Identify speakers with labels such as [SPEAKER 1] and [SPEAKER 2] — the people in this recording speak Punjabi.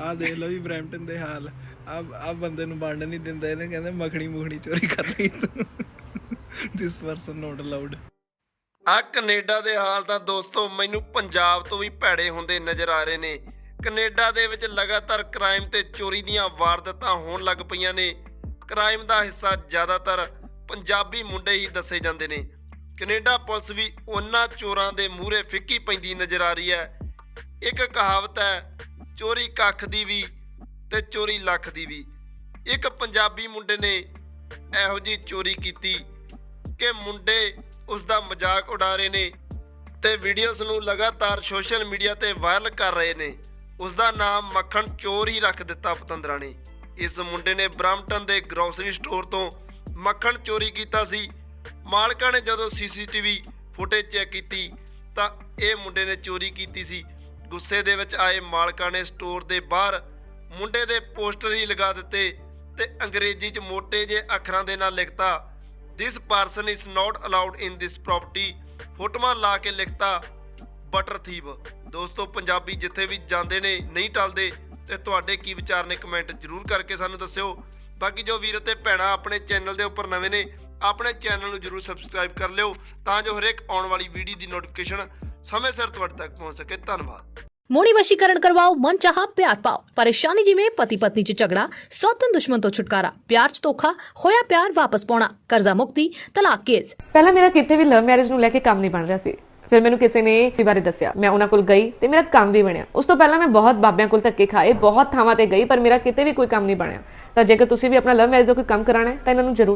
[SPEAKER 1] ਆ ਦੇਖ ਲਓ ਜੀ ਬ੍ਰੈਂਪਟਨ ਦੇ ਹਾਲ। ਆ ਆ ਬੰਦੇ ਨੂੰ ਵੰਡ ਨਹੀਂ ਦਿੰਦਾ, ਇਹਨੇ ਕਹਿੰਦੇ ਮੱਖਣੀ ਮੁਖਣੀ ਚੋਰੀ ਕਰ ਲਈ ਦਿਸ ਪਰਸਨ ਨਾਟ ਅਲਾਉਡ
[SPEAKER 2] ਆ ਕੈਨੇਡਾ ਦੇ ਹਾਲ ਤਾਂ ਦੋਸਤੋ ਮੈਨੂੰ ਪੰਜਾਬ ਤੋਂ ਵੀ ਭੈੜੇ ਹੁੰਦੇ ਨਜ਼ਰ ਆ ਰਹੇ ਨੇ। ਕੈਨੇਡਾ ਦੇ ਵਿੱਚ ਲਗਾਤਾਰ ਕ੍ਰਾਈਮ ਤੇ ਚੋਰੀ ਦੀਆਂ ਵਾਰਦਾਤਾਂ ਹੋਣ ਲੱਗ ਪਈਆਂ ਨੇ। ਕ੍ਰਾਈਮ ਦਾ ਹਿੱਸਾ ਜ਼ਿਆਦਾਤਰ ਪੰਜਾਬੀ ਮੁੰਡੇ ਹੀ ਦੱਸੇ ਜਾਂਦੇ ਨੇ। ਕੈਨੇਡਾ ਪੁਲਿਸ ਵੀ ਉਹਨਾਂ ਚੋਰਾਂ ਦੇ ਮੂਹਰੇ ਫਿੱਕੀ ਪੈਂਦੀ ਨਜ਼ਰ ਆ ਰਹੀ ਹੈ। ਇੱਕ ਕਹਾਵਤ ਹੈ ਚੋਰੀ ਕੱਖ ਦੀ ਵੀ ਤੇ ਚੋਰੀ ਲੱਖ ਦੀ ਵੀ। ਇੱਕ ਪੰਜਾਬੀ ਮੁੰਡੇ ਨੇ ਇਹੋ ਜੀ ਚੋਰੀ ਕੀਤੀ ਕਿ ਮੁੰਡੇ ਉਸ ਦਾ ਮਜ਼ਾਕ ਉਡਾ ਰਹੇ ਨੇ ਤੇ ਵੀਡੀਓਜ਼ ਨੂੰ ਲਗਾਤਾਰ ਸੋਸ਼ਲ ਮੀਡੀਆ ਤੇ ਵਾਇਰਲ ਕਰ ਰਹੇ ਨੇ। ਉਸ ਦਾ ਨਾਮ ਮੱਖਣ ਚੋਰ ਹੀ ਰੱਖ ਦਿੱਤਾ ਪਤੰਦਰਾਂ ਨੇ। ਇਸ ਮੁੰਡੇ ਨੇ ਬ੍ਰਾਂਪਟਨ ਦੇ ਗਰੋਸਰੀ ਸਟੋਰ ਤੋਂ ਮੱਖਣ ਚੋਰੀ ਕੀਤਾ ਸੀ। ਮਾਲਕਾਂ ਨੇ ਜਦੋਂ ਸੀਸੀਟੀਵੀ ਫੁਟੇਜ ਚੈੱਕ ਕੀਤੀ ਤਾਂ ਇਹ ਮੁੰਡੇ ਨੇ ਚੋਰੀ ਕੀਤੀ ਸੀ। ਗੁੱਸੇ ਦੇ ਵਿੱਚ ਆਏ ਮਾਲਕਾਂ ਨੇ ਸਟੋਰ ਦੇ ਬਾਹਰ ਮੁੰਡੇ ਦੇ ਪੋਸਟਰ ਹੀ ਲਗਾ ਦਿੱਤੇ ਤੇ ਅੰਗਰੇਜ਼ੀ 'ਚ ਮੋٹے ਜਿਹੇ ਅੱਖਰਾਂ ਦੇ ਨਾਲ ਲਿਖਤਾ this person is not allowed in this property ਫੋਟੋਆਂ ਲਾ ਕੇ ਲਿਖਤਾ ਬਟਰ ਥੀਵ ਦੋਸਤੋ, ਪੰਜਾਬੀ ਜਿੱਥੇ ਵੀ ਜਾਂਦੇ ਨੇ, ਨਹੀਂ ਟਲਦੇ, ਤੇ ਤੁਹਾਡੇ ਕੀ ਵਿਚਾਰ ਨੇ ਕਮੈਂਟ ਜ਼ਰੂਰ ਕਰਕੇ ਸਾਨੂੰ ਦੱਸਿਓ। ਬਾਕੀ ਜੋ ਵੀਰ ਤੇ ਭੈਣਾਂ ਆਪਣੇ ਚੈਨਲ ਦੇ ਉੱਪਰ ਨਵੇਂ ਨੇ, ਆਪਣੇ ਚੈਨਲ ਨੂੰ ਜ਼ਰੂਰ ਸਬਸਕ੍ਰਾਈਬ ਕਰ ਲਿਓ, ਤਾਂ ਜੋ ਹਰੇਕ ਆਉਣ ਵਾਲੀ ਵੀਡੀਓ ਦੀ ਨੋਟੀਫਿਕੇਸ਼ਨ ਸਮੇਂ ਸਿਰ ਤੁਹਾਡੇ ਤੱਕ ਪਹੁੰਚ ਸਕੇ। ਧੰਨਵਾਦ।
[SPEAKER 3] ਮੋੜੀ ਵਸ਼ੀਕਰਨ ਕਰਵਾਓ ਮਨ ਚਾਹਾ ਪਿਆਰ ਪਾਓ। ਪਰੇਸ਼ਾਨੀ ਜਿਵੇਂ ਪਤੀ ਪਤਨੀ ਚ ਝਗੜਾ ਸੌਤਨ ਦੁਸ਼ਮਣ ਤੋਂ ਛੁਟਕਾਰਾ। ਪਿਆਰ ਚ ਧੋਖਾ ਹੋਇਆ ਪਿਆਰ ਵਾਪਸ ਪਾਉਣਾ ਕਰਜ਼ਾ ਮੁਕਤੀ ਤਲਾਕ ਕੇਸ।
[SPEAKER 4] ਪਹਿਲਾਂ ਮੇਰਾ ਕਿਤੇ ਵੀ ਲਵ ਮੈਰਿਜ ਨੂੰ ਲੈ ਕੇ ਕੰਮ ਨਹੀਂ ਬਣ ਰਿਹਾ ਸੀ। ਫਿਰ ਮੈਨੂੰ ਕਿਸੇ ਨੇ ਇਸ ਬਾਰੇ ਦੱਸਿਆ। ਮੈਂ ਉਹਨਾਂ ਕੋਲ ਗਈ ਤੇ ਮੇਰਾ ਕੰਮ ਵੀ ਬਣਿਆ। ਉਸ ਤੋਂ ਪਹਿਲਾਂ ਮੈਂ ਬਹੁਤ ਬਾਬਿਆਂ ਕੋਲ ਧੱਕੇ ਖਾਏ ਬਹੁਤ ਥਾਵਾਂ ਤੇ ਗਈ ਪਰ ਮੇਰਾ ਕਿਤੇ ਵੀ ਕੋਈ ਕੰਮ ਨਹੀਂ ਬਣਿਆ। ਤਾਂ ਜੇਕਰ ਤੁਸੀਂ ਵੀ ਆਪਣਾ ਲਵ ਮੈਰਿਜ ਦਾ ਕੋਈ ਕੰਮ ਕਰਾਣਾ ਹੈ ਤਾਂ ਇਹਨਾਂ ਨੂੰ ਜ਼ਰੂਰ